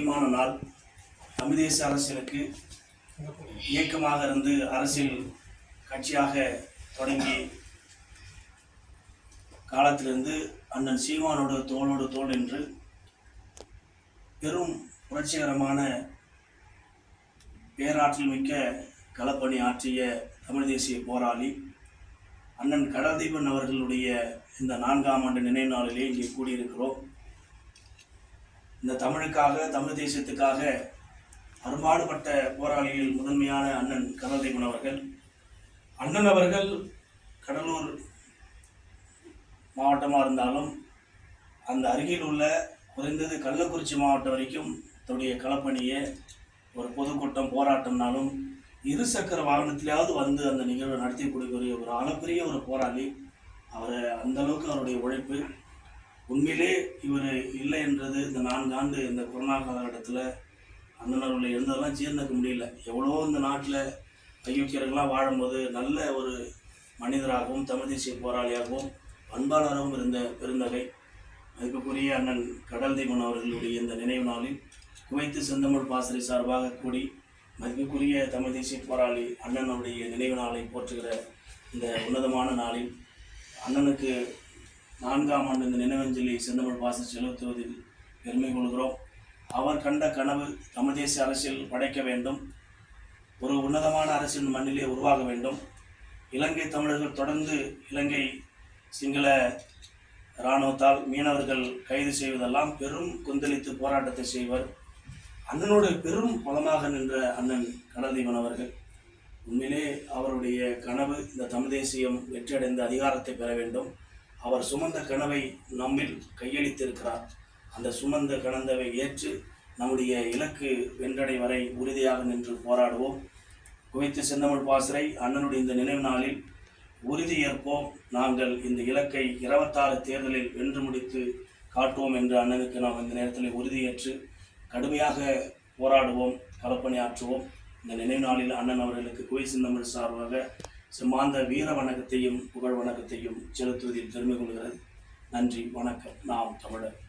முக்கியமான நாள். தமிழ் தேச அரசியலுக்கு இயக்கமாக இருந்து அரசியல் கட்சியாக தொடங்கி காலத்திலிருந்து அண்ணன் சீமானோடு தோளோடு தோல் என்று பெரும் புரட்சிகரமான பேராற்றல் மிக்க களப்பணி ஆற்றிய தமிழ் தேசிய போராளி அண்ணன் கடல்தீபன் அவர்களுடைய இந்த நான்காம் ஆண்டு நினைவு நாளிலே இங்கே கூடியிருக்கிறோம். இந்த தமிழுக்காக தமிழ் தேசத்துக்காக அரும்பாடுபட்ட போராளிகள் முதன்மையான அண்ணன் கடல்தீபன் அவர்கள். அண்ணன் அவர்கள் கடலூர் மாவட்டமாக இருந்தாலும் அந்த அருகில் உள்ள குறைந்தது கள்ளக்குறிச்சி மாவட்டம் வரைக்கும் தன்னுடைய களப்பணியை ஒரு பொதுக்கூட்டம் போராட்டம்னாலும் இருசக்கர வாகனத்திலேயாவது வந்து அந்த நிகழ்வை நடத்தி கொடுக்கக்கூடிய ஒரு அளப்பரிய ஒரு போராளி. அவரை அந்த அளவுக்கு அவருடைய உழைப்பு உண்மையிலே இவர் இல்லை என்றது இந்த நான்கு ஆண்டு இந்த கொரோனா காலகட்டத்தில் அண்ணனவர்கள் இருந்ததெல்லாம் ஜீர்ணிக்க முடியல. எவ்வளோ இந்த நாட்டில் ஐயோக்கியர்கள்லாம் வாழும்போது நல்ல ஒரு மனிதராகவும் தமிழ் தேசிய போராளியாகவும் பண்பாளராகவும் இருந்த பெருந்தகை. அதுக்குரிய அண்ணன் கடல் தீபன் அவர்களுடைய இந்த நினைவு நாளில் குவைத்து செந்தமிழ் பாசறை சார்பாக கூடி மதிப்புக்குரிய தமிழ் தேசிய போராளி அண்ணனுடைய நினைவு நாளை போற்றுகிற இந்த உன்னதமான நாளில் அண்ணனுக்கு நான்காம் ஆண்டு இந்த நினைவஞ்சலி செந்தமிழ் பாச செலுத்துவதில் பெருமை கொள்கிறோம். அவர் கண்ட கனவு தமிழ் தேசிய அரசியல் படைக்க வேண்டும். ஒரு உன்னதமான அரசின் மண்ணிலே உருவாக வேண்டும். இலங்கை தமிழர்கள் தொடர்ந்து இலங்கை சிங்கள இராணுவத்தால் மீனவர்கள் கைது செய்வதெல்லாம் பெரும் கொந்தளித்து போராட்டத்தை செய்வர். அண்ணனோட பெரும் பலமாக நின்ற அண்ணன் கடல்தீவன் அவர்கள். உண்மையிலே அவருடைய கனவு இந்த தமிழ் தேசியம் வெற்றியடைந்த அதிகாரத்தை பெற வேண்டும். அவர் சுமந்த கனவை நம்மில் கையளித்திருக்கிறார். அந்த சுமந்த கனந்தவை ஏற்று நம்முடைய இலக்கு வென்றடை வரை உறுதியாக நின்று போராடுவோம். குவைத்து செந்தமிழ் பாசறை அண்ணனுடைய இந்த நினைவு நாளில் உறுதி ஏற்போம். நாங்கள் இந்த இலக்கை இருபத்தாறு தேர்தலில் வென்று முடித்து காட்டுவோம் என்று அண்ணனுக்கு நாம் இந்த நேரத்தில் உறுதியேற்று கடுமையாக போராடுவோம் களப்பணியாற்றுவோம். இந்த நினைவு நாளில் அண்ணன் அவர்களுக்கு குவை சிந்தமிழ் சார்பாக சிம்மாந்த வீர வணக்கத்தையும் புகழ் வணக்கத்தையும் செலுத்துவதில் பெருமை கொள்கிறது. நன்றி வணக்கம். நாம் தமிழர்.